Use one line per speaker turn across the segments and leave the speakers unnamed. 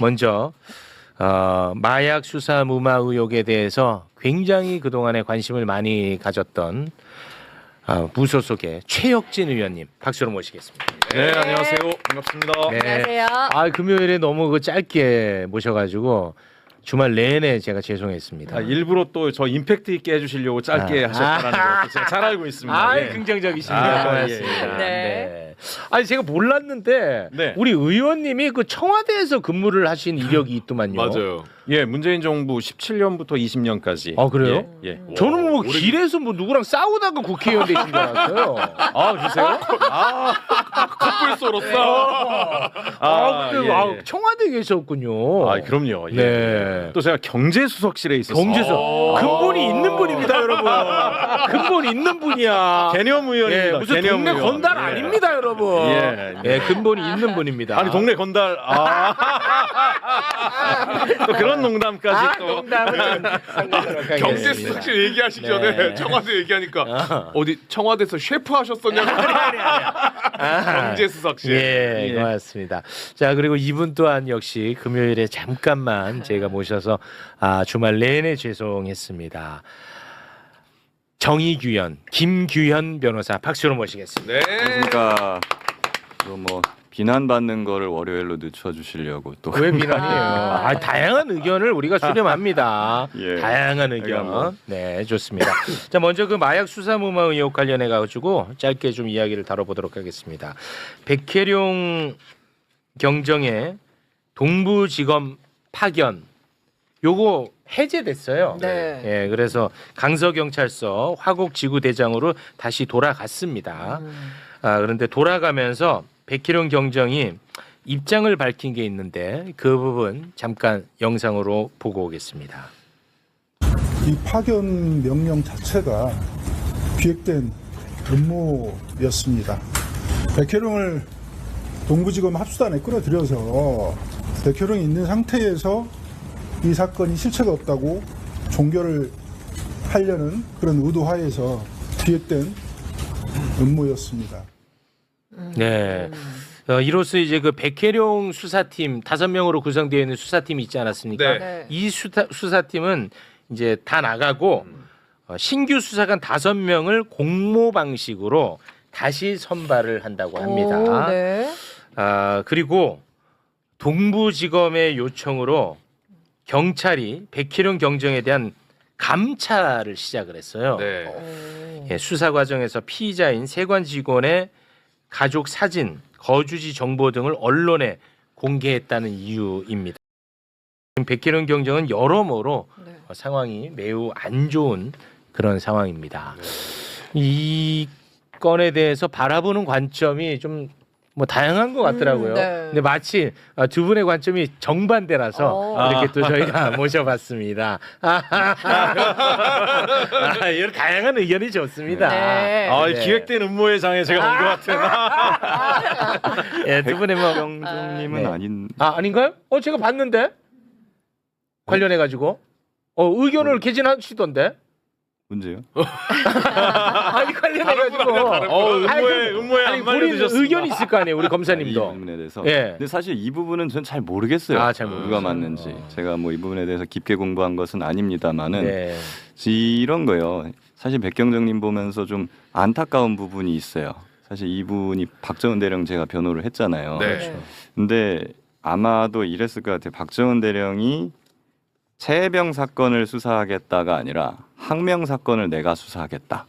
먼저 어, 마약 수사 무마 의혹에 대해서 굉장히 그동안에 관심을 많이 가졌던 어, 무소속의 최혁진 의원님 박수로 모시겠습니다.
네, 안녕하세요. 반갑습니다.
네.
안녕하세요.
아 금요일에 너무 그 짧게 모셔가지고 주말 내내 제가 죄송했습니다.
아, 일부러 또 저 임팩트 있게 해주시려고 짧게
아.
하셨다는 거 제가 잘 알고 있습니다.
아,
예.
긍정적이십니다.
아. 예, 예.
네.
네.
아니 제가 몰랐는데
네.
우리 의원님이 그 청와대에서 근무를 하신 이력이 있더만요.
맞아요.
예, 문재인 정부 17년부터 20년까지.
아, 그래요?
예. 예.
저는 뭐
오래-
길에서 뭐 누구랑 싸우다가 국회의원 되신 줄 알았어요.
아, 그러세요? 아,
커플소로서
아, 근데
예,
아,
예.
청와대에 계셨군요.
아, 그럼요. 예.
네.
또 제가 경제수석실에 있었어요.
경제서
어.
근본이 있는 분입니다, 여러분. 근본 있는 분이야.
개념 의원입니다.
예, 무슨
개념
동네
의원.
건달
예.
아닙니다, 여러분.
예.
예, 근본이 있는 분입니다.
아니 동네 건달. 아. 또 그런 농담까지
아,
또.
농담은 상관없도록 하겠습니다.
경제수석실 얘기하시기 전에
네.
청와대 얘기하니까
아.
어디 청와대에서 셰프 하셨었냐고
아,
경제 수석실.
예,
예.
고맙습니다. 자, 그리고 이분 또한 역시 금요일에 잠깐만 제가 모셔서 아, 주말 내내 죄송했습니다. 정의규현, 김규현 변호사 박수로 모시겠습니다.
네.
그러니까 뭐 비난받는 거를 월요일로 늦춰주시려고 또
왜 비난이에요? 아, 다양한 의견을 우리가 수렴합니다.
예.
다양한
그러니까
의견.
뭐.
네, 좋습니다. 자, 먼저 그 마약 수사 무마 의혹 관련해 가지고 짧게 좀 이야기를 다뤄보도록 하겠습니다. 백혜룡 경정의 동부지검 파견 요거 해제됐어요.
네.
예, 그래서 강서경찰서 화곡지구대장으로 다시 돌아갔습니다.
음.
아, 그런데 돌아가면서 백희룡 경정이 입장을 밝힌 게 있는데 그 부분 잠깐 영상으로 보고 오겠습니다.
이 파견 명령 자체가 기획된 업무였습니다. 백혜룡을 동부지검 합수단에 끌어들여서 백혜룡이 있는 상태에서 이 사건이 실체가 없다고 종결을 하려는 그런 의도하에서 기획된 업무였습니다.
네. 어, 이로써 이제 그 백혜룡 수사팀 다섯 명으로 구성되어 있는 수사팀이 있지 않았습니까?
네.
네.
이 수사, 수사팀은 이제 다 나가고 어, 신규 수사관 다섯 명을 공모 방식으로 다시 선발을 한다고 합니다.
오, 네.
아, 그리고 동부지검의 요청으로 경찰이 백희룡 경정에 대한 감찰을 시작을 했어요.
네.
오.
예, 수사 과정에서 피의자인 세관 직원의 가족 사진, 거주지 정보 등을 언론에 공개했다는 이유입니다. 지금 백희룡 경정은 여러모로
네.
어, 상황이 매우 안 좋은 그런 상황입니다. 이 건에 대해서 바라보는 관점이 좀 뭐 다양한 것 같더라고요.
음, 네.
근데 마치 어, 두 분의 관점이 정반대라서
어.
이렇게 또 저희가 모셔봤습니다. 아, 이런 다양한 의견이 좋습니다.
네.
아,
네.
기획된 음모의 장에 제가 온 것 같은.
예, 두 분의 뭐
경정님은
네.
아닌
아, 아닌가요? 어, 제가 봤는데 관련해 가지고 어, 의견을 개진하시던데.
문제요.
아니 관련해 가지고.
어, 음모에 음모에
아니,
안 말려
우리
드셨습니다.
의견 이 있을 거 아니에요, 우리
이
검사님도.
부분에 대해서.
예.
근데 사실 이 부분은 전 잘 모르겠어요.
아, 잘 모르겠어요.
누가 맞는지. 제가 뭐 이 부분에 대해서 깊게 공부한 것은 아닙니다만은
네.
이런 거요. 사실 백경정님 보면서 좀 안타까운 부분이 있어요. 사실 이분이 박정은 대령 제가 변호를 했잖아요.
네.
네.
근데 아마도 이랬을 것 같아요. 박정은 대령이 최해병 사건을 수사하겠다가 아니라 항명 사건을 내가 수사하겠다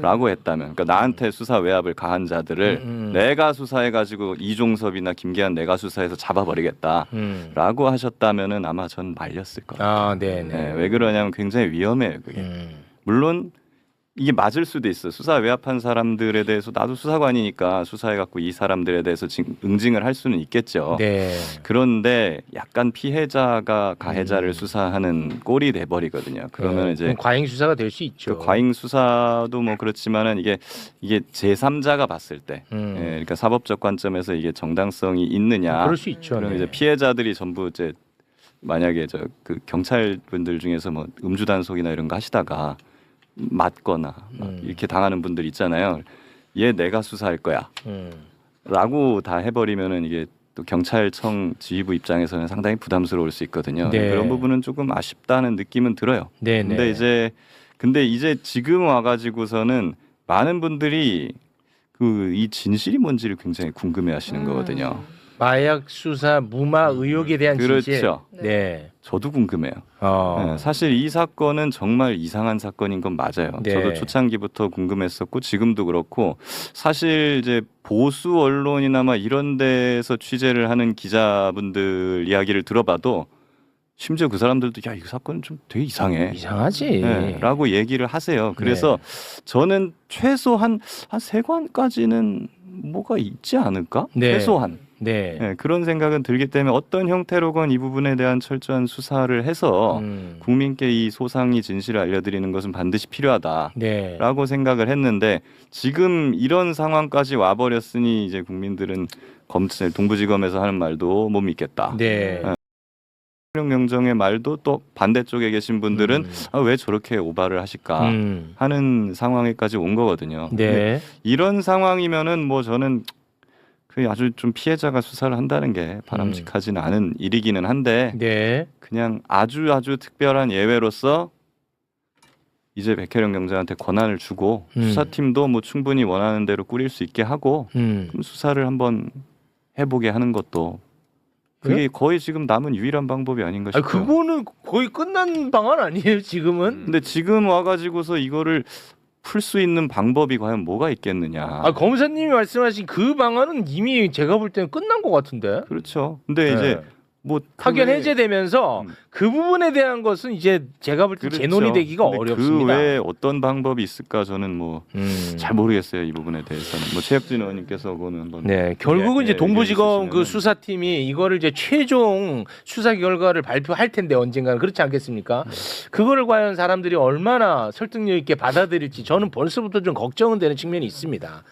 라고
음.
했다면, 그러니까 나한테 수사 외압을 가한 자들을
음, 음.
내가 수사해 가지고 이종섭이나 김계한 내가 수사해서 잡아버리겠다라고
음.
하셨다면은 아마 전 말렸을 거예요.
아, 네, 네.
네, 왜 그러냐면 굉장히 위험해요. 그게
음.
물론 이게 맞을 수도 있어. 수사 외압한 사람들에 대해서 나도 수사관이니까 수사해 갖고 이 사람들에 대해서 징- 응징을 할 수는 있겠죠.
네.
그런데 약간 피해자가 가해자를
음.
수사하는 꼴이 돼 버리거든요. 그러면
네,
이제
과잉 수사가 될 수 있죠.
그 과잉 수사도 뭐 그렇지만은 이게 이게 제3자가 봤을 때,
음.
예, 그러니까 사법적 관점에서 이게 정당성이 있느냐.
그럴 수 있죠.
그럼
네.
이제 피해자들이 전부 이제 만약에 저 그 경찰 분들 중에서 뭐 음주 단속이나 이런 거 하시다가 맞거나 막
음.
이렇게 당하는 분들 있잖아요. 얘 내가 수사할 거야.
음.
라고 다 해버리면은 이게 또 경찰청 지휘부 입장에서는 상당히 부담스러울 수 있거든요.
네.
그런 부분은 조금 아쉽다는 느낌은 들어요.
네, 네.
근데 이제 근데 이제 지금 와가지고서는 많은 분들이 그 이 진실이 뭔지를 굉장히 궁금해하시는
음.
거거든요.
마약 수사 무마 의혹에 대한 진실.
그렇죠.
네.
저도 궁금해요.
어.
네, 사실 이 사건은 정말 이상한 사건인 건 맞아요.
네.
저도 초창기부터 궁금했었고 지금도 그렇고 사실 이제 보수 언론이나 막 이런 데서 취재를 하는 기자분들 이야기를 들어봐도 심지어 그 사람들도 야이 사건은 좀 되게 이상해.
이상하지.
네, 라고 얘기를 하세요. 그래서
네.
저는 최소한 한 세 관까지는 뭐가 있지 않을까?
네.
최소한
네.
네, 그런 생각은 들기 때문에 어떤 형태로건 이 부분에 대한 철저한 수사를 해서
음.
국민께 이 소상이 진실을 알려드리는 것은 반드시 필요하다라고
네.
생각을 했는데 지금 이런 상황까지 와버렸으니 이제 국민들은 검찰 동부지검에서 하는 말도 못 믿겠다.
네.
네. 대통령 명정의 말도 또 반대쪽에 계신 분들은
음.
아, 왜 저렇게 오바를 하실까
음.
하는 상황에까지 온 거거든요. 근데
네.
이런 상황이면은 뭐 저는 그 아주 좀 피해자가 수사를 한다는 게 바람직하지는 않은 일이기는 한데
네.
그냥 아주 아주 특별한 예외로서 이제 백혜령 경장한테 권한을 주고
음.
수사팀도 뭐 충분히 원하는 대로 꾸릴 수 있게 하고
음.
좀 수사를 한번 해보게 하는 것도 그게 거의 지금 남은 유일한 방법이 아닌가
아
싶어요.
그거는 거의 끝난 방안 아니에요, 지금은?
근데 지금 와가지고서 이거를 풀 수 있는 방법이 과연 뭐가 있겠느냐.
아, 검사님이 말씀하신 그 방안은 이미 제가 볼 때는 끝난 것 같은데.
그렇죠. 근데 이제
네.
뭐
파견
그
해제되면서
음.
그 부분에 대한 것은 이제 제가 볼때
그렇죠.
재논의되기가
근데
어렵습니다.
그 외에 어떤 방법이 있을까 저는 뭐잘
음.
모르겠어요 이 부분에 대해서는. 뭐 최혁진 의원님께서 그거는 한번
네, 결국은
예,
이제
예,
동부지검 그. 수사팀이 이거를 이제 최종 수사 결과를 발표할 텐데 언젠가는 그렇지 않겠습니까?
네.
그거를 과연 사람들이 얼마나 설득력 있게 받아들일지 저는 벌써부터 좀 걱정은 되는 측면이 있습니다.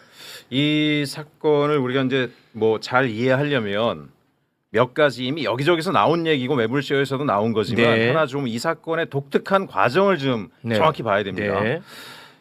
이 사건을 우리가 이제 뭐 잘 이해하려면 몇 가지 이미 여기저기서 나온 얘기고 매불쇼에서도 나온 거지만
네.
하나 좀 이 사건의 독특한 과정을 좀
네.
정확히 봐야 됩니다.
네.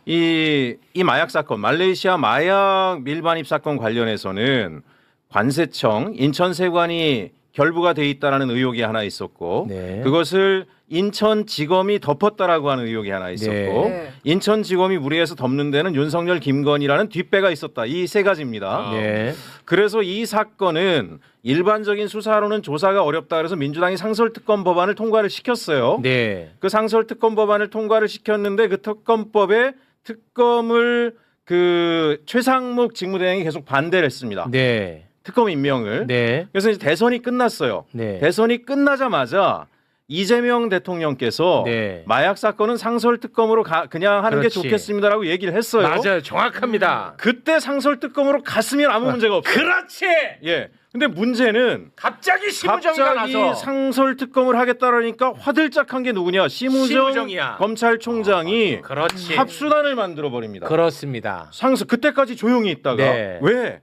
이, 이 마약 사건, 말레이시아 마약 밀반입 사건 관련해서는 관세청, 인천세관이 결부가 돼 있다라는 의혹이 하나 있었고
네.
그것을 인천지검이 덮었다라고 하는 의혹이 하나 있었고
네.
인천지검이 무리해서 덮는 데는 윤석열, 김건희라는 뒷배가 있었다. 이 세 가지입니다.
네.
그래서 이 사건은 일반적인 수사로는 조사가 어렵다 그래서 민주당이 상설특검 법안을 통과를 시켰어요.
네.
그 상설특검 법안을 통과를 시켰는데 그 특검법에 특검을 그 최상목 직무대행이 계속 반대를 했습니다.
네.
특검 임명을.
네.
그래서 이제 대선이 끝났어요.
네.
대선이 끝나자마자 이재명 대통령께서
네.
마약 사건은 상설 특검으로 가- 그냥 하는
그렇지.
게 좋겠습니다라고 얘기를 했어요.
맞아요. 정확합니다.
그때 상설 특검으로 갔으면 아무 문제가 없어요.
그렇지.
예. 근데 문제는
갑자기 심우정이가
갑자기
나서
상설 특검을 하겠다라니까 화들짝한 게 누구냐? 심우정
심우정이야.
검찰총장이
그렇지.
합수단을 만들어 버립니다.
그렇습니다.
상설 그때까지 조용히 있다가
네.
왜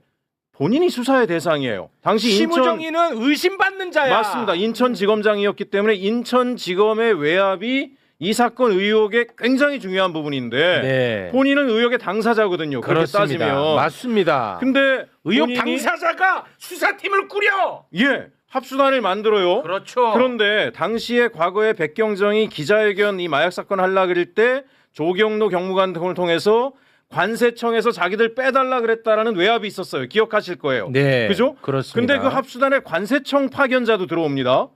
본인이 수사의 대상이에요. 당시 인천
심우정이는 의심받는 자야.
맞습니다. 인천지검장이었기 때문에 인천지검의 외압이 이 사건 의혹의 굉장히 중요한 부분인데
네.
본인은 의혹의 당사자거든요. 그렇게
그렇습니다.
따지면
맞습니다.
근데
의혹
본인이-
당사자가 수사팀을 꾸려.
예 합수단을 만들어요.
그렇죠.
그런데 당시에 과거에 백경정이 기자회견 이 마약 사건 하려 그럴 때 조경로 경무관 등을 통해서 관세청에서 자기들 빼달라 그랬다라는 외압이 있었어요. 기억하실 거예요.
네.
그죠?
그렇습니다.
근데 그 합수단에 관세청 파견자도 들어옵니다.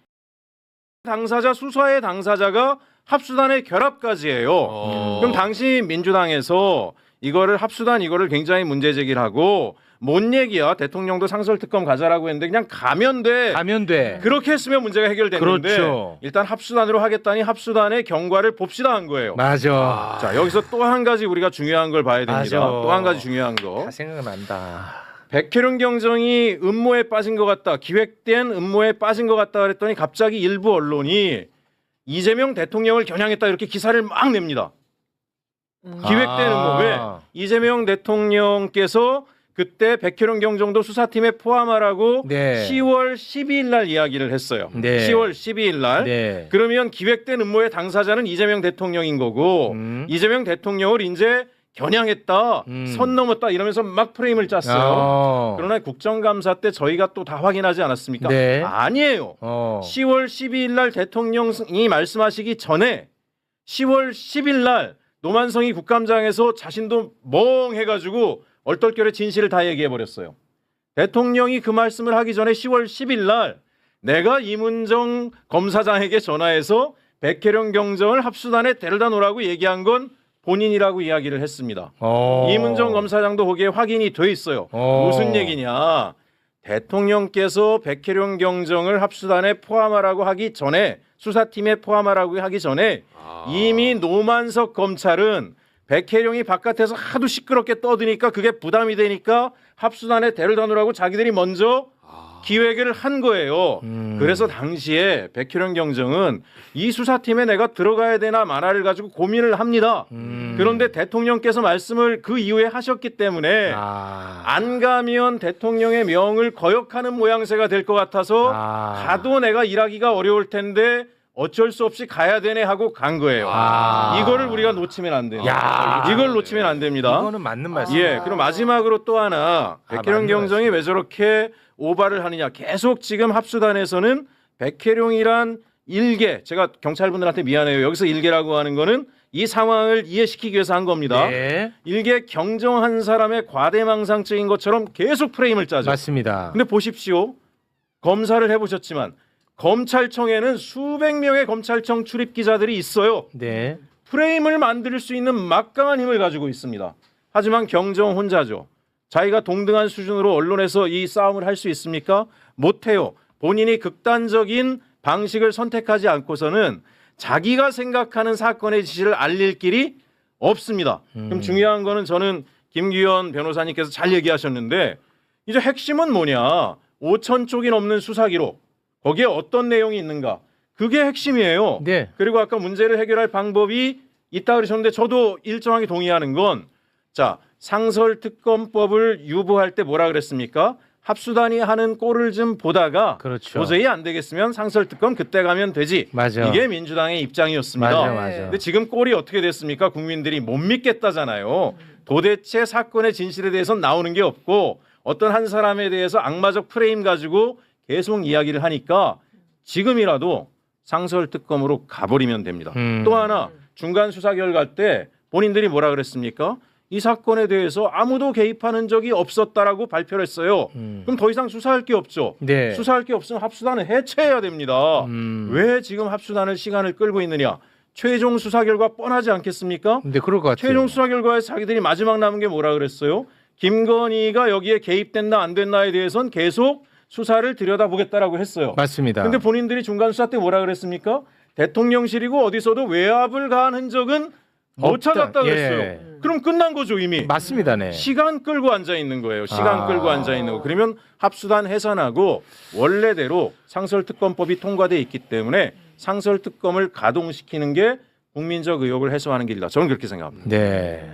당사자 수사의 당사자가 합수단의 결합까지 해요.
어.
그럼 당시 민주당에서 이거를 합수단 이거를 굉장히 문제 제기를 하고 뭔 얘기야 대통령도 상설 특검 가자라고 했는데 그냥 가면 돼
가면 돼.
그렇게 했으면 문제가 해결됐는데
그렇죠.
일단 합수단으로 하겠다니 합수단의 경과를 봅시다 한 거예요.
맞아.
자 여기서 또 한 가지 우리가 중요한 걸 봐야 됩니다.
맞아.
또 한 가지 중요한 거.
다 생각난다.
백혜룡 경정이 음모에 빠진 것 같다. 기획된 음모에 빠진 것 같다 그랬더니 갑자기 일부 언론이 이재명 대통령을 겨냥했다 이렇게 기사를 막 냅니다. 기획된
아.
음모 왜 이재명 대통령께서 그때 백혜룡 경정도 수사팀에 포함하라고
네.
10월 12일 날 이야기를 했어요.
네.
10월 12일 날.
네.
그러면 기획된 음모의 당사자는 이재명 대통령인 거고
음.
이재명 대통령을 이제 겨냥했다,
음.
선 넘었다 이러면서 막 프레임을 짰어요.
어.
그러나 국정감사 때 저희가 또 다 확인하지 않았습니까?
네.
아니에요.
어.
10월 12일 날 대통령이 말씀하시기 전에 10월 10일 날 노만성이 국감장에서 자신도 멍해가지고 얼떨결에 진실을 다 얘기해 버렸어요. 대통령이 그 말씀을 하기 전에 10월 10일 날 내가 이문정 검사장에게 전화해서 백혜령 경정을 합수단에 데려다 놓으라고 얘기한 건 본인이라고 이야기를 했습니다.
어.
이문정 검사장도 거기에 확인이 돼 있어요.
어.
무슨 얘기냐? 대통령께서 백혜령 경정을 합수단에 포함하라고 하기 전에 수사팀에 포함하라고 하기 전에 이미 노만석 검찰은 백혜령이 바깥에서 하도 시끄럽게 떠드니까 그게 부담이 되니까 합수단에 데려다 놓으라고 자기들이 먼저 기획을 한 거예요.
음.
그래서 당시에 백혜령 경정은 이 수사팀에 내가 들어가야 되나 마나를 가지고 고민을 합니다.
음.
그런데 대통령께서 말씀을 그 이후에 하셨기 때문에
아.
안 가면 대통령의 명을 거역하는 모양새가 될 것 같아서
아.
가도 내가 일하기가 어려울 텐데 어쩔 수 없이 가야 되네 하고 간 거예요.
아.
이거를 우리가 놓치면 안 돼요.
야.
이걸 놓치면 안 됩니다.
이거는 맞는 말씀이에요.
예, 그리고 마지막으로 또 하나
아,
백혜령
맞는
경정이 왜 저렇게 오바를 하느냐. 계속 지금 합수단에서는 백혜령이란 일개 제가 경찰분들한테 미안해요. 여기서 일개라고 하는 거는 이 상황을 이해시키기 위해서 한 겁니다.
네.
일개 경정한 사람의 과대망상적인 것처럼 계속 프레임을 짜죠.
맞습니다.
근데 보십시오. 검사를 해보셨지만 검찰청에는 수백 명의 검찰청 출입 기자들이 있어요.
네.
프레임을 만들 수 있는 막강한 힘을 가지고 있습니다. 하지만 경정 혼자죠. 자기가 동등한 수준으로 언론에서 이 싸움을 할 수 있습니까? 못해요. 본인이 극단적인 방식을 선택하지 않고서는 자기가 생각하는 사건의 지시를 알릴 길이 없습니다. 그럼 중요한 거는 저는 김기현 변호사님께서 잘 얘기하셨는데 이제 핵심은 뭐냐? 5천 쪽이 넘는 수사 기록 거기에 어떤 내용이 있는가? 그게 핵심이에요.
네.
그리고 아까 문제를 해결할 방법이 있다 그러셨는데 저도 일정하게 동의하는 건 자, 상설 특검법을 유보할 때 뭐라 그랬습니까? 합수단이 하는 꼴을 좀 보다가
그렇죠.
도저히 안 되겠으면 상설 특검 그때 가면 되지.
맞아.
이게 민주당의 입장이었습니다.
맞아, 맞아.
근데 지금 꼴이 어떻게 됐습니까? 국민들이 못 믿겠다잖아요. 도대체 사건의 진실에 대해서 나오는 게 없고 어떤 한 사람에 대해서 악마적 프레임 가지고 계속 이야기를 하니까 지금이라도 상설 특검으로 가버리면 됩니다.
음.
또 하나 중간 수사 결과 때 본인들이 뭐라 그랬습니까? 이 사건에 대해서 아무도 개입하는 적이 없었다라고 발표를 했어요.
음.
그럼 더 이상 수사할 게 없죠.
네.
수사할 게 없으면 합수단을 해체해야 됩니다.
음.
왜 지금 합수단을 시간을 끌고 있느냐? 최종 수사 결과 뻔하지 않겠습니까?
근데 그럴 것 같아요.
최종 수사 결과에 자기들이 마지막 남은 게 뭐라 그랬어요? 김건희가 여기에 개입됐나 안 됐나에 대해서는 계속 수사를 들여다보겠다라고 했어요.
맞습니다.
근데 본인들이 중간 수사 때 뭐라 그랬습니까? 대통령실이고 어디서도 외압을 가한 흔적은 못
없다.
찾았다
예.
그랬어요. 그럼 끝난 거죠 이미.
맞습니다. 네.
시간 끌고 앉아 있는 거예요. 시간
아.
끌고 앉아 있는 거. 그러면 합수단 해산하고 원래대로 상설특검법이 통과돼 있기 때문에 상설특검을 가동시키는 게 국민적 의혹을 해소하는 길이다. 저는 그렇게 생각합니다.
네.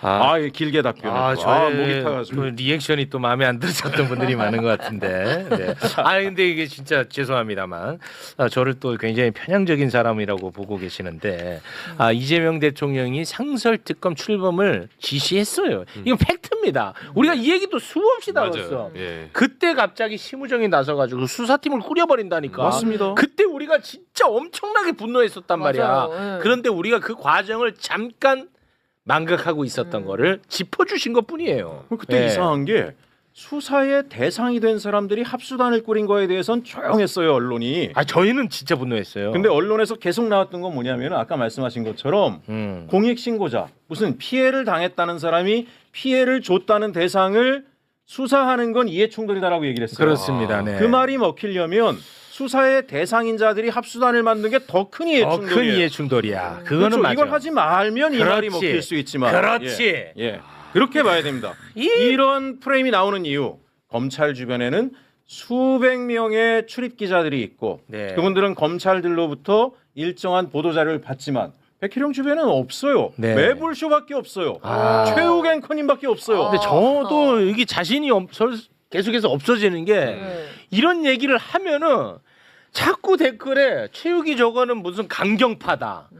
아, 예, 길게 답변.
아,
아,
저의
목이 타가지고.
그 리액션이 또 마음에 안 드셨던 분들이 많은 것 같은데. 네. 아, 근데 이게 진짜 죄송합니다만, 아, 저를 또 굉장히 편향적인 사람이라고 보고 계시는데, 아, 이재명 대통령이 상설 특검 출범을 지시했어요. 이건 팩트입니다. 우리가 이 얘기도 수없이 다뤘어.
예.
그때 갑자기 심우정이 나서가지고 수사팀을 꾸려버린다니까.
맞습니다.
그때 우리가 진짜 엄청나게 분노했었단 말이야.
맞아요. 예.
그런데 우리가 그 과정을 잠깐 망각하고 있었던 거를 짚어주신 것 뿐이에요.
그때
예.
이상한 게 수사의 대상이 된 사람들이 합수단을 꾸린 거에 대해서는 조용했어요 언론이.
아 저희는 진짜 분노했어요.
근데 언론에서 계속 나왔던 건 뭐냐면 아까 말씀하신 것처럼
음.
공익 신고자 무슨 피해를 당했다는 사람이 피해를 줬다는 대상을 수사하는 건 이해 충돌이다라고 얘기를 했어요.
그렇습니다. 네.
그 말이 먹히려면 수사의 대상인 자들이 합수단을 만든 게 더 큰 이해 충돌이에요.
이해 충돌이야. 그거는
그렇죠.
맞아.
이걸 하지 말면 이 말이
그렇지.
먹힐 수 있지만
그렇지.
예, 예. 그렇게 봐야 됩니다.
이-
이런 프레임이 나오는 이유 검찰 주변에는 수백 명의 출입 기자들이 있고
네.
그분들은 검찰들로부터 일정한 보도 자료를 받지만 백희룡 주변에는 없어요.
네.
매불쇼밖에 없어요.
아.
최욱 앵커님밖에 없어요.
근데 저도 이게 자신이 없, 설- 계속해서 없어지는 게
네.
이런 얘기를 하면은 자꾸 댓글에 체육이 저거는 무슨 강경파다.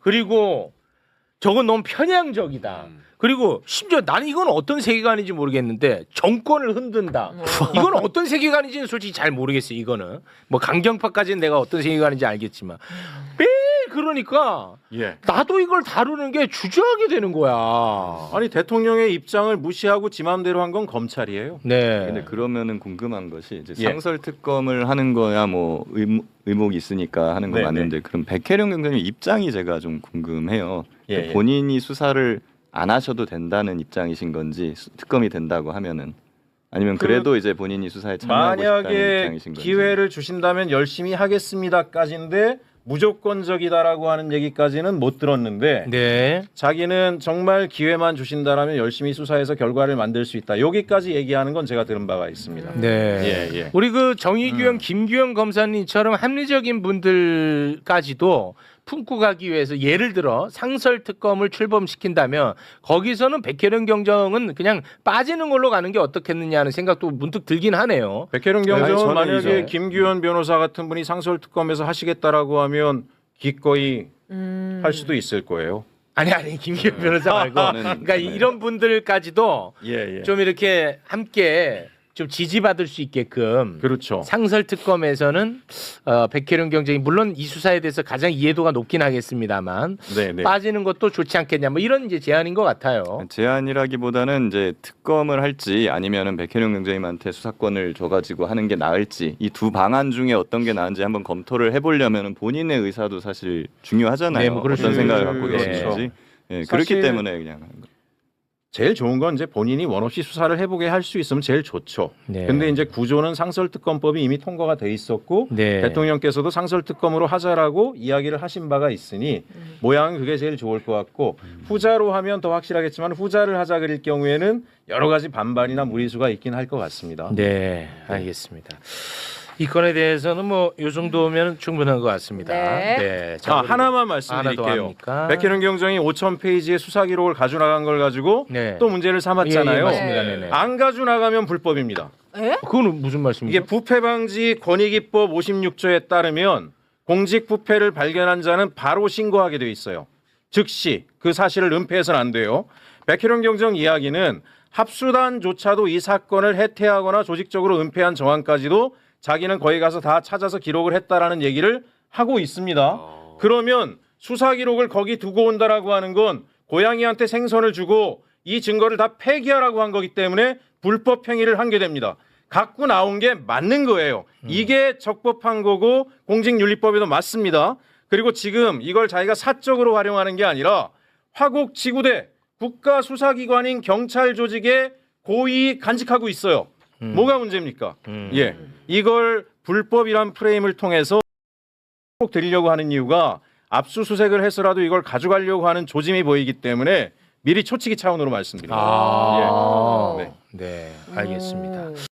그리고 저건 너무 편향적이다. 그리고 심지어 나는 이건 어떤 세계관인지 모르겠는데 정권을 흔든다. 이건 어떤 세계관인지는 솔직히 잘 모르겠어요. 이거는 뭐 강경파까지는 내가 어떤 세계관인지 알겠지만 매일 그러니까
예.
나도 이걸 다루는 게 주저하게 되는 거야.
아니 대통령의 입장을 무시하고 지 마음대로 한 건 검찰이에요.
네.
근데 그러면은 궁금한 것이 이제
예.
상설 특검을 하는 거야 뭐 의무, 의목이 있으니까 하는 건
네,
맞는데 그럼 백혜령 경장님 입장이 제가 좀 궁금해요.
예, 예.
본인이 수사를 안 하셔도 된다는 입장이신 건지 수- 특검이 된다고 하면은 아니면
그
그래도 이제 본인이 수사에 참여하고 싶다는
만약에
입장이신 건지
기회를 주신다면 열심히 하겠습니다까지인데 무조건적이다라고 하는 얘기까지는 못 들었는데
네.
자기는 정말 기회만 주신다라면 열심히 수사해서 결과를 만들 수 있다. 여기까지 얘기하는 건 제가 들은 바가 있습니다.
네.
예, 예.
우리 그 정의규영, 김규영 검사님처럼 합리적인 분들까지도 품고 가기 위해서 예를 들어 상설 특검을 출범시킨다면 거기서는 백혜련 경정은 그냥 빠지는 걸로 가는 게 어떻겠느냐 하는 생각도 문득 들긴 하네요.
아니,
경정은
저는
만약에
이제-
김규현 변호사 같은 분이 상설 특검에서 하시겠다라고 하면 기꺼이
음.
할 수도 있을 거예요.
아니 아니 김규영 변호사 말고 그러니까
네.
이런 분들까지도
예, 예.
좀 이렇게 함께 좀 지지받을 수 있게끔
그렇죠.
상설 특검에서는 어, 백혜련 경쟁이 물론 이 수사에 대해서 가장 이해도가 높긴 하겠습니다만
네, 네.
빠지는 것도 좋지 않겠냐 뭐 이런 이제 제안인 것 같아요.
제안이라기보다는 이제 특검을 할지 아니면은 백혜령 경장님한테 수사권을 줘가지고 하는 게 나을지 이 두 방안 중에 어떤 게 나은지 한번 검토를 해보려면 본인의 의사도 사실 중요하잖아요.
네, 뭐 그럴
어떤
수
생각을. 갖고
네.
계시는지. 예,
사실-
그렇기 때문에 그냥 하는 거예요.
제일 좋은 건 이제 본인이 원 없이 수사를 해보게 할 수 있으면 제일 좋죠.
네.
근데 이제 구조는 상설특검법이 이미 통과가 돼 있었고
네.
대통령께서도 상설특검으로 하자라고 이야기를 하신 바가 있으니 모양은 그게 제일 좋을 것 같고 후자로 하면 더 확실하겠지만 후자를 하자 그릴 경우에는 여러 가지 반발이나 무리수가 있긴 할 것 같습니다.
네, 알겠습니다. 이 건에 대해서는 뭐 요 정도면 충분한 것 같습니다.
네.
자,
아, 하나만
하나 더
말씀드릴게요.
합니까?
백혜령 경정이 5천 페이지의 수사 기록을 가져 나간 걸 가지고
네.
또 문제를
예, 예,
삼았잖아요.
맞습니다.
네.
네네.
안 가져 나가면 불법입니다.
에?
그거는 무슨 말씀이죠?
이게 부패 방지 권익위법 56조에 따르면 공직 부패를 발견한 자는 바로 신고하게 돼 있어요. 즉시 그 사실을 은폐해서는 안 돼요. 백혜령 경정 이야기는 합수단조차도 이 사건을 해태하거나 조직적으로 은폐한 정황까지도 자기는 거기 가서 다 찾아서 기록을 했다라는 얘기를 하고 있습니다. 그러면 수사 기록을 거기 두고 온다라고 하는 건 고양이한테 생선을 주고 이 증거를 다 폐기하라고 한 거기 때문에 불법 행위를 한 게 됩니다. 갖고 나온 게 맞는 거예요. 이게 적법한 거고 공직윤리법에도 맞습니다. 그리고 지금 이걸 자기가 사적으로 활용하는 게 아니라 화곡 지구대 국가수사기관인 경찰 조직에 고의 간직하고 있어요. 뭐가 문제입니까?
음.
예, 이걸 불법이란 프레임을 통해서 꼭 드리려고 하는 이유가 압수수색을 해서라도 이걸 가져가려고 하는 조짐이 보이기 때문에 미리 초치기 차원으로 말씀드립니다.
아,
예.
네, 알겠습니다.
음.